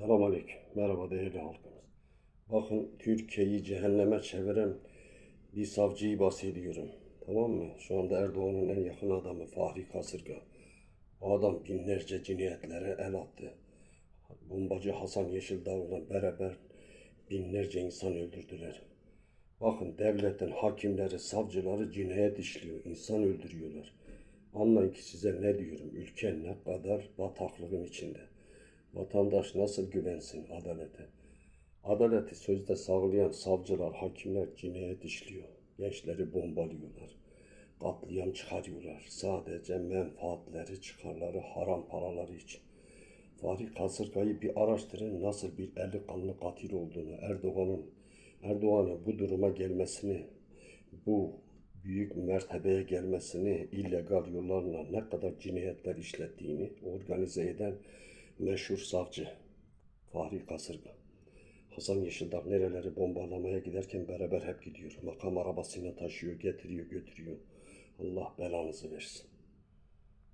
Selamünaleyküm. Merhaba değerli halkımız. Bakın Türkiye'yi cehenneme çeviren bir savcıyı bahsediyorum. Tamam mı? Şu anda Erdoğan'ın en yakın adamı Fahri Kasırga. O adam binlerce cinayetlere el attı. Bombacı Hasan Yeşildağ'la beraber binlerce insan öldürdüler. Bakın devletin hakimleri, savcıları cinayet işliyor, insan öldürüyorlar. Anlayın ki size ne diyorum, ülke ne kadar bataklığın içinde. Vatandaş nasıl güvensin adalete? Adaleti sözde sağlayan savcılar, hakimler cinayet işliyor. Gençleri bombalıyorlar. Katliam çıkarıyorlar. Sadece menfaatleri, çıkarları, haram paraları için. Fahri Kasırga'yı bir araştırın nasıl bir eli kanlı katil olduğunu, Erdoğan'ın Erdoğan'ın bu duruma gelmesini, bu büyük mertebeye gelmesini, illegal yollarla ne kadar cinayetler işlettiğini organize eden meşhur savcı Fahri Kasırga. Hasan Yeşildağ nereleri bombalamaya giderken beraber hep gidiyor. Makam arabasıyla taşıyor, getiriyor, götürüyor. Allah belanızı versin.